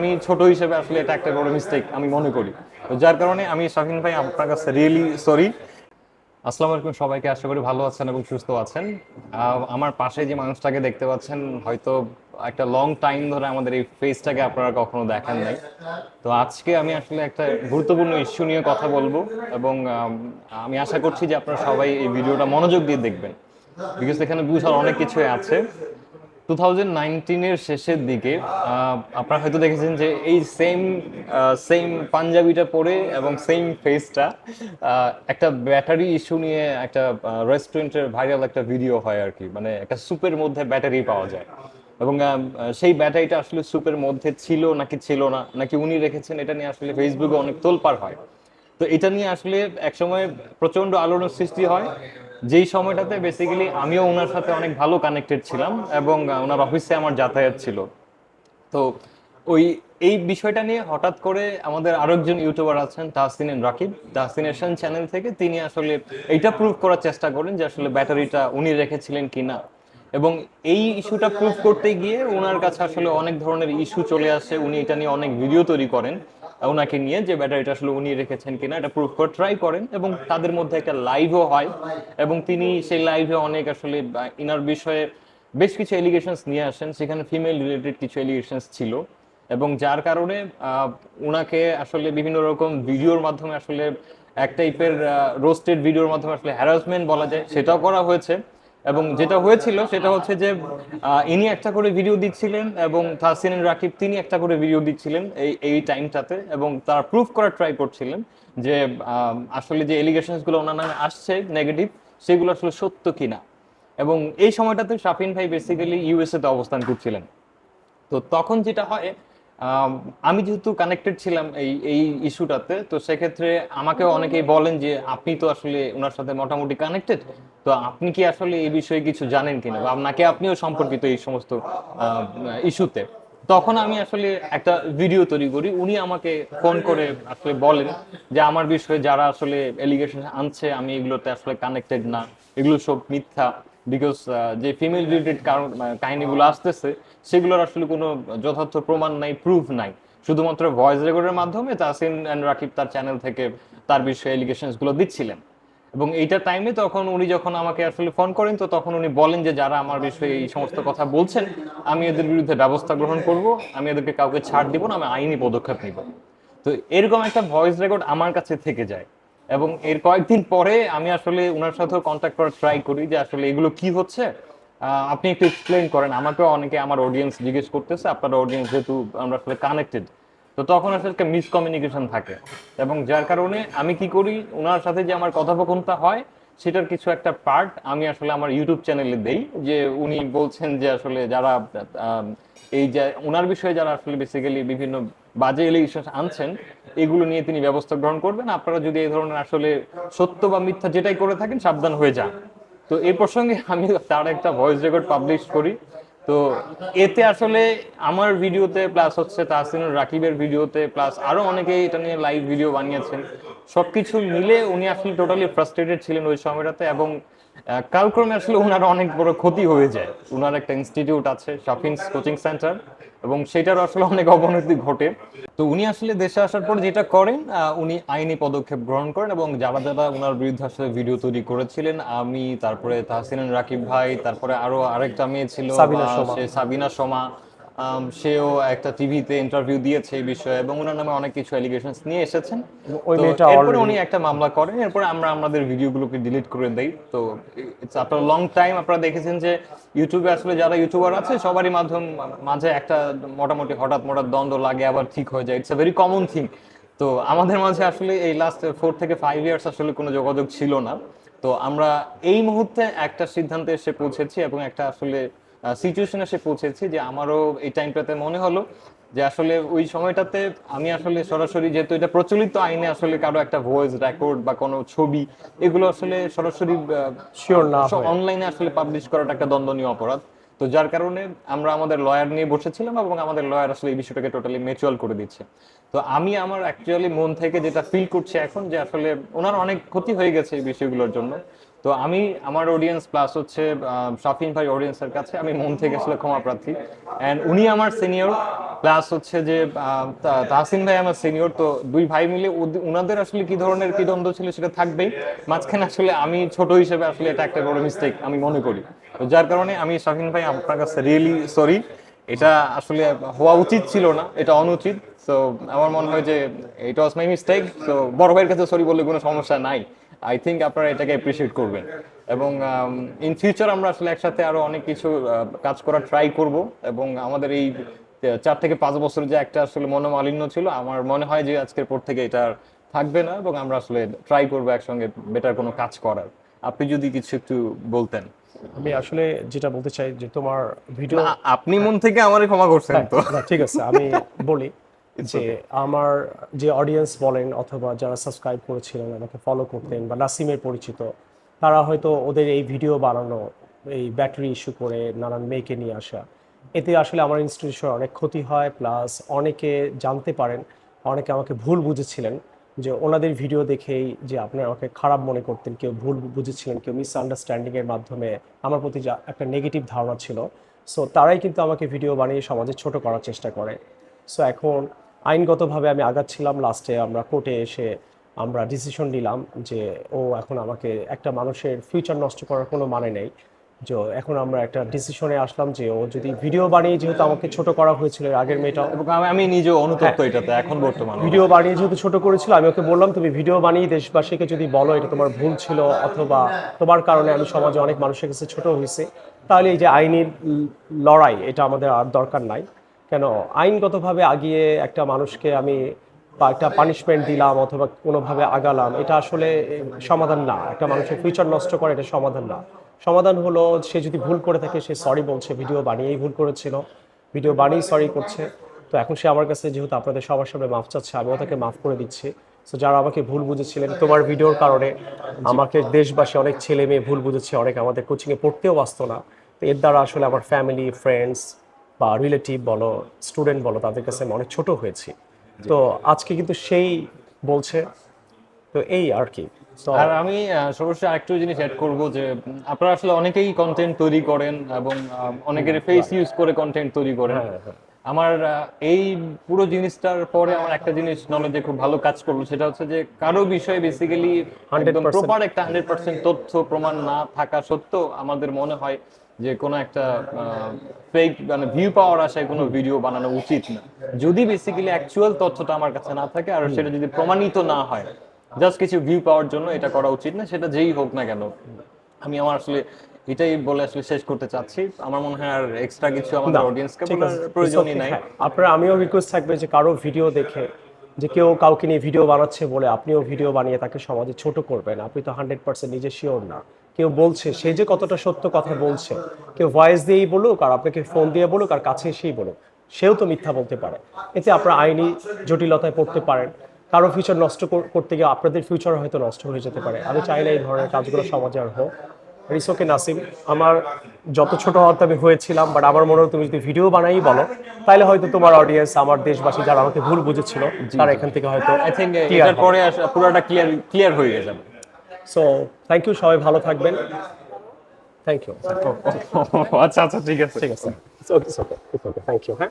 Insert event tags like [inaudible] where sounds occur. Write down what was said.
আমি ছোট হিসেবে আসলে এটা একটা বড় মিস্টেক আমি মনে করি। তো যার কারণে আমি শাহিন ভাই, আপনার কাছে রিয়েলি সরি আসসালামু আলাইকুম সবাইকে, আশা করি ভালো আছেন এবং সুস্থ আছেন। আমার পাশে যে মানুষটাকে দেখতে পাচ্ছেন, হয়তো একটা লং টাইম ধরে আমাদের এই ফেসটাকে আপনারা কখনো দেখেন নাই। তো আজকে আমি আসলে একটা গুরুত্বপূর্ণ ইস্যু নিয়ে কথা বলব এবং আমি আশা করছি যে আপনারা সবাই এই ভিডিওটা মনোযোগ দিয়ে দেখবেন। বিকজ এখানে বুঝার অনেক কিছুই আছে। টু থাউজেন্ড নাইনটিনের শেষের দিকে আপনারা হয়তো দেখেছেন যে এই সেম সেম পাঞ্জাবিটা পরে এবং সেম ফেসটা একটা ব্যাটারি ইস্যু নিয়ে একটা রেস্টুরেন্টের ভাইরাল একটা ভিডিও হয় আর কি। মানে একটা সুপের মধ্যে ব্যাটারি পাওয়া যায়। এবং সেই ব্যাটারিটা আসলে সুপের মধ্যে ছিল নাকি ছিল না, নাকি উনি রেখেছেন, এটা নিয়ে আসলে ফেসবুকে অনেক তোলপাড় হয়। তো এটা নিয়ে আসলে একসময় প্রচণ্ড আলোড়ন সৃষ্টি হয়। যেই সময়টাতে বেসিক্যালি আমিও ওনার সাথে অনেক ভালো কানেক্টেড ছিলাম এবং ওনার অফিসে আমার যাতায়াত ছিল। তো ওই, এই বিষয়টা নিয়ে হঠাৎ করে আমাদের আরেকজন ইউটিউবার আছেন তাহসিন রাকিব। তাহসিনেশন চ্যানেল থেকে তিনি আসলে এইটা প্রুভ করার চেষ্টা করেন যে আসলে ব্যাটারিটা উনি রেখেছিলেন কিনা এবং এই ইস্যুটা প্রুভ করতে গিয়ে ওনার কাছে আসলে অনেক ধরনের ইস্যু চলে আসে। উনি এটা নিয়ে অনেক ভিডিও তৈরি করেন। ওনাকে নিয়ে যে ব্যাটারিটা আসলে উনি রেখেছেন কিনা, এটা প্রুভ করে ট্রাই করেন এবং তাদের মধ্যে একটা লাইভও হয় এবং তিনি সেই লাইভে অনেক আসলে ইনার বিষয়ে বেশ কিছু এলিগেশনস নিয়ে আসেন। সেখানে ফিমেল রিলেটেড কিছু এলিগেশনস ছিল এবং যার কারণে ওনাকে আসলে বিভিন্ন রকম ভিডিওর মাধ্যমে আসলে এক টাইপের রোস্টেড ভিডিওর মাধ্যমে আসলে হ্যারাসমেন্ট বলা যায়, সেটাও করা হয়েছে। এবং যেটা হয়েছিল সেটা হচ্ছে যে ইনি একটা করে ভিডিও দিচ্ছিলেন এবং তাহসিন রাকিব তিনি একটা করে ভিডিও দিচ্ছিলেন এই এই টাইমটাতে এবং তারা প্রুফ করার ট্রাই করছিলেন যে আসলে যে এলিগেশনসগুলো ওনার নামে আসছে নেগেটিভ সেগুলো আসলে সত্য কিনা। এবং এই সময়টাতে শাফিন ভাই বেসিক্যালি ইউএসএ তে অবস্থান করছিলেন। তো তখন যেটা হয় আম, যেহেতু কানেক্টেড ছিলাম এই এই ইস্যুটাতে তো সেক্ষেত্রে আমাকেও অনেকেই বলেন যে আপনি তো আসলে ওনার সাথে মোটামুটি কানেক্টেড তো আপনি কি আসলে এই বিষয়ে কিছু জানেন কিনা? বা আপনাকে আপনিও সম্পর্কিত এই সমস্ত ইস্যুতে? তখন আমি আসলে একটা ভিডিও তৈরি করি। উনি আমাকে ফোন করে আসলে বলেন যে, আমার বিষয়ে যারা আসলে এলিগেশন আনছে, আমি এগুলোতে আসলে কানেক্টেড না। এগুলো সব মিথ্যা। বিকজ যে ফিমেল রিলেটেড কারণ কাহিনীগুলো আসতেছে, সেগুলোর আসলে কোনো যথার্থ প্রমাণ নাই প্রুফ নাই। শুধুমাত্র ভয়েস রেকর্ডের মাধ্যমে তাসিন অ্যান্ড রাকিব তার চ্যানেল থেকে তার বিষয়ে এলিগেশনসগুলো দিচ্ছিলেন। এবং এইটা টাইমে তখন উনি যখন আমাকে আসলে ফোন করেন, তো তখন উনি বলেন যে, যারা আমার বিষয়ে এই সমস্ত কথা বলছেন, আমি এদের বিরুদ্ধে ব্যবস্থা গ্রহণ করব, আমি এদেরকে কাউকে ছাড় দিব না, আমি আইনি পদক্ষেপ নিব। তো এরকম একটা ভয়েস রেকর্ড আমার কাছে থেকে যায়। এবং এর কয়েকদিন পরে আমি আসলে ওনার সাথেও কন্ট্যাক্ট করার ট্রাই করি যে, আসলে এগুলো কি হচ্ছে? আপনি একটু এক্সপ্লেন করেন। আমাকেও অনেকে আমার অডিয়েন্স জিজ্ঞেস করতেছে, আপনার অডিয়েন্স যেহেতু আমরা আসলে কানেক্টেড তো তখন আসলে একটা মিসকমিউনিকেশন থাকে। এবং যার কারণে আমি কি করি ওনার সাথে যে আমার কথোপকথনটা হয়, সেটার কিছু একটা পার্ট আমি আসলে আমার ইউটিউব চ্যানেলে দেই, যে উনি বলছেন যে আসলে যারা এই যে ওনার বিষয়ে যারা আসলে বেসিক্যালি বিভিন্ন বাজে এলিগেশন আনছেন, এগুলো নিয়ে তিনি ব্যবস্থা গ্রহণ করবেন। আপনারা যদি এই ধরনের আসলে সত্য বা মিথ্যা যেটাই করে থাকেন, সাবধান হয়ে যান। তো এই প্রসঙ্গে আমি তার একটা ভয়েস রেকর্ড পাবলিশ করি। তো এতে আসলে আমার ভিডিওতে প্লাস হচ্ছে তাহসিনুর রাকিবের ভিডিওতে প্লাস আরও অনেকেই এটা নিয়ে লাইভ ভিডিও বানিয়েছেন। সব কিছু মিলে উনি আসলে টোটালি ফ্রাস্ট্রেটেড ছিলেন ওই সময়টাতে এবং কালক্রমে আসলে ওনার অনেক বড় ক্ষতি হয়ে যায় ওনার একটা ইনস্টিটিউট আছে শাফিনস কোচিং সেন্টার এবং সেটার আসলে অনেক অবনতি ঘটে তো উনি আসলে দেশে আসার পর যেটা করেন উনি আইনি পদক্ষেপ গ্রহণ করেন এবং যারা যারা ওনার বিরুদ্ধে আসলে ভিডিও তৈরি করেছিলেন আমি তারপরে তাহসিন রাকিব ভাই তারপরে আরও আরেকটা মেয়ে ছিল সাবিনা সোমা। সেও একটা টিভিতে ইন্টারভিউ দিয়েছে এই বিষয়ে এবং ওনার নামে অনেক কিছু এলিগেশনস নিয়ে এসেছেন। ওই মেয়েটা এরপরে উনি একটা মামলা করেন এরপরে আমরা আমাদের ভিডিওগুলোকে ডিলিট করে দেই। তো ইটস আফটার লং টাইম আপনারা দেখেছেন যে ইউটিউবে আসলে যারা ইউটিউবার আছে সবারই মাধ্যম মাঝে একটা মোটামুটি হঠাৎ মোটাৎ দ্বন্দ্ব লাগে আবার ঠিক হয়ে যায়। It's a very common thing তো আমাদের মাঝে আসলে এই লাস্ট ফোর থেকে ফাইভ ইয়ার্স আসলে কোনো যোগাযোগ ছিল না। তো আমরা এই মুহূর্তে একটা সিদ্ধান্তে এসে পৌঁছেছি এবং একটা আসলে সিচুয়েশনে এসে পৌঁছেছি যে আমারও এই টাইমটাতে মনে হলো যে আসলে ওই সময়টাতে আমি আসলে সরাসরি যেহেতু এটা প্রচলিত আইনে আসলে কারও একটা ভয়েস রেকর্ড বা কোনো ছবি এগুলো আসলে সরাসরি না অনলাইনে আসলে পাবলিশ করাটা একটা দণ্ডনীয় অপরাধ। তো যার কারণে আমরা আমাদের লয়ার নিয়ে বসেছিলাম এবং আমাদের লয়ার আসলে এই বিষয়টাকে টোটালি ম্যাচুয়াল করে দিচ্ছে। তো আমি আমার অ্যাকচুয়ালি মন থেকে যেটা ফিল করছি এখন যে আসলে ওনার অনেক ক্ষতি হয়ে গেছে এই বিষয়গুলোর জন্য। তো আমি, আমার অডিয়েন্স প্লাস হচ্ছে শাফিন ভাই অডিয়েন্সের কাছে, আমি মন থেকে আসলে ক্ষমা প্রার্থী। অ্যান্ড উনি আমার সিনিয়র প্লাস হচ্ছে যে তাহসিন ভাই আমার সিনিয়র তো দুই ভাই মিলে ওনাদের আসলে কি ধরনের, কি দ্বন্দ্ব ছিল সেটা থাকবেই। মাঝখানে আসলে আমি ছোট হিসেবে আসলে এটা একটা বড় মিস্টেক আমি মনে করি। তো যার কারণে আমি শাফিন ভাই আপনার কাছে রিয়েলি সরি এটা আসলে হওয়া উচিত ছিল না, এটা অনুচিত। তো আমার মনে হয় যে এটা ওয়াজ মাই মিস্টেক তো বড় ভাইয়ের কাছে সরি বললে কোনো সমস্যা নাই। আই থিঙ্ক আপনারা এটাকে অ্যাপ্রিসিয়েট করবেন। এবং ইন ফিউচার আমরা আসলে একসাথে আরও অনেক কিছু কাজ করার ট্রাই করব। এবং আমাদের এই চার থেকে পাঁচ বছর যে একটা আসলে মনোমালিন্য ছিল আমার মনে হয় যে আজকের পর থেকে এটা থাকবে না এবং আমরা আসলে ট্রাই করব একসঙ্গে বেটার কোনো কাজ করার। আপনি যদি কিছু একটু বলতেন। আমি আসলে যেটা বলতে চাই যে তোমার ভিডিও আপনি মন থেকে আমারে ক্ষমা করছেন তো। ঠিক আছে আমি বলি। যে আমার যে অডিয়েন্স বলেন অথবা যারা সাবস্ক্রাইব করেছিলেন আমাকে ফলো করতেন বা নাসিমের পরিচিত তারা হয়তো ওদের এই ভিডিও বানানো এই ব্যাটারি ইস্যু করে নানান মেয়েকে নিয়ে আসা এতে আসলে আমার ইনস্টিটিউশনের অনেক ক্ষতি হয় প্লাস অনেকে জানতে পারেন অনেকে আমাকে ভুল বুঝেছিলেন যে ওনাদের ভিডিও দেখেই যে আপনারা আমাকে খারাপ মনে করতেন কেউ ভুল বুঝেছিলেন কেউ মিসআন্ডারস্ট্যান্ডিং এর মাধ্যমে আমার প্রতি যা একটা নেগেটিভ ধারণা ছিল সো তারাই কিন্তু আমাকে ভিডিও বানিয়ে সমাজে ছোট করার চেষ্টা করে। সো এখন আইনগতভাবে আমি আগাচ্ছিলাম। লাস্টে আমরা কোর্টে এসে আমরা ডিসিশন নিলাম যে ও এখন আমাকে একটা মানুষের ফিউচার নষ্ট করার কোনো মানে নেই। যে এখন আমরা একটা ডিসিশনে আসলাম যে ও যদি ভিডিও বানিয়ে যেহেতু আমাকে ছোট করা হয়েছিল আগের মেয়েটা এবং আমি- আমি নিজে অনুতপ্ত এটাতে এখন বর্তমানে ভিডিও বানিয়ে যেহেতু ছোট করেছিল আমি ওকে বললাম তুমি ভিডিও বানিয়ে দেশবাসীকে যদি বলো এটা তোমার ভুল ছিল অথবা তোমার কারণে আমি সমাজে অনেক মানুষের কাছে ছোট হয়েছে তাহলে এই যে আইনি লড়াই এটা আমাদের আর দরকার নাই। কেন? আইনগতভাবে আগিয়ে একটা মানুষকে আমি একটা পানিশমেন্ট দিলাম অথবা কোনোভাবে আগালাম, এটা আসলে সমাধান না। একটা মানুষের ফিউচার নষ্ট করে এটা সমাধান না। সমাধান হলো সে যদি ভুল করে থাকে, সে সরি বলছে ভিডিও বানিয়েই ভুল করেছিল। ভিডিও বানিয়েই সরি করছে। তো এখন সে আমার কাছে যেহেতু আপনাদের সবার সামনে মাফ চাচ্ছে, আমিও তাকে মাফ করে দিচ্ছি। তো যারা আমাকে ভুল বুঝেছিলেন, তোমার ভিডিওর কারণে আমাকে দেশবাসী অনেক ছেলে মেয়ে ভুল বুঝেছে, অনেক আমাদের কোচিংয়ে পড়তেও আসতো না। তো এর দ্বারা আসলে আমার ফ্যামিলি ফ্রেন্ডস বা রিলেটিভ বলো স্টুডেন্ট বলো তাদের কাছে আমি অনেক ছোট হয়েছি। তো আজকে কিন্তু সেই বলছে তো এই আর কি। তো আর আমি সর্বশেষ আরেকটু জিনিস অ্যাড করব যে আপনারা আসলে অনেকেই কন্টেন্ট তৈরি করেন এবং অনেকের ফেস ইউজ করে কন্টেন্ট তৈরি করেন। হ্যাঁ, হ্যাঁ। আমার এই পুরো জিনিসটার পরে আমার একটা জিনিস নলেজে খুব ভালো কাজ করল সেটা হচ্ছে যে কারও বিষয়ে বেসিক্যালি একদম প্রপার একটা হান্ড্রেড পার্সেন্ট তথ্য প্রমাণ না থাকা সত্ত্বেও আমাদের মনে হয় যে কোনো একটা ফেক মানে ভিউ পাওয়ার আশায় কোনো ভিডিও বানানো উচিত না। যদি বেসিক্যালি অ্যাকচুয়াল তথ্যটা আমার কাছে না থাকে আর সেটা যদি প্রমাণিত না হয় জাস্ট কিছু ভিউ পাওয়ার জন্য এটা করা উচিত না সেটা যেই হোক না কেন। আমি আমার আসলে এটাই বলে আসলে শেষ করতে চাচ্ছি। আমার মনে হয় আর এক্সট্রা কিছু আমাদের অডিয়েন্সকে বলার প্রয়োজনই নাই। হ্যাঁ। আপনার আমিও রিকোয়েস্ট থাকবে যে কারও ভিডিও দেখে যে কেউ কাউকে নিয়ে ভিডিও বানাচ্ছে বলে আপনিও ভিডিও বানিয়ে তাকে সমাজে ছোট করবেন আপনি তো হান্ড্রেড পার্সেন্ট নিজে শিওর না। কেউ বলছে সে যে কতটা সত্য কথা বলছে কেউ ভয়েস দিয়েই বলুক আর আপনাকে ফোন দিয়ে বলুক আর কাছে এসেই বলুক সেও তো মিথ্যা বলতে পারে। এতে আপনার আইনি জটিলতায় পড়তে পারেন। কারও ফিউচার নষ্ট করতে গিয়ে আপনাদের ফিউচার হয়তো নষ্ট হয়ে যেতে পারে। আমি চাই না এই ধরনের কাজগুলো সমাজে আর হোক। রিসোকে নাসিম আমার যত ছোট হতে আমি হয়েছিলাম বাট আমার মনে হয় তুমি যদি ভিডিও বানাই বলো তাহলে হয়তো তোমার অডিয়েন্স আমার দেশবাসী যারা আমাকে ভুল বুঝেছিল তারা এখান থেকে হয়তো আই থিঙ্ক এটার পরে পুরোটা ক্লিয়ার ক্লিয়ার হয়ে যাবে সো থ্যাংক ইউ সবাই ভালো থাকবেন। থ্যাংক ইউ [laughs] আচ্ছা আচ্ছা ঠিক আছে। ঠিক আছে। ওকে ওকে থ্যাংক ইউ হ্যাঁ?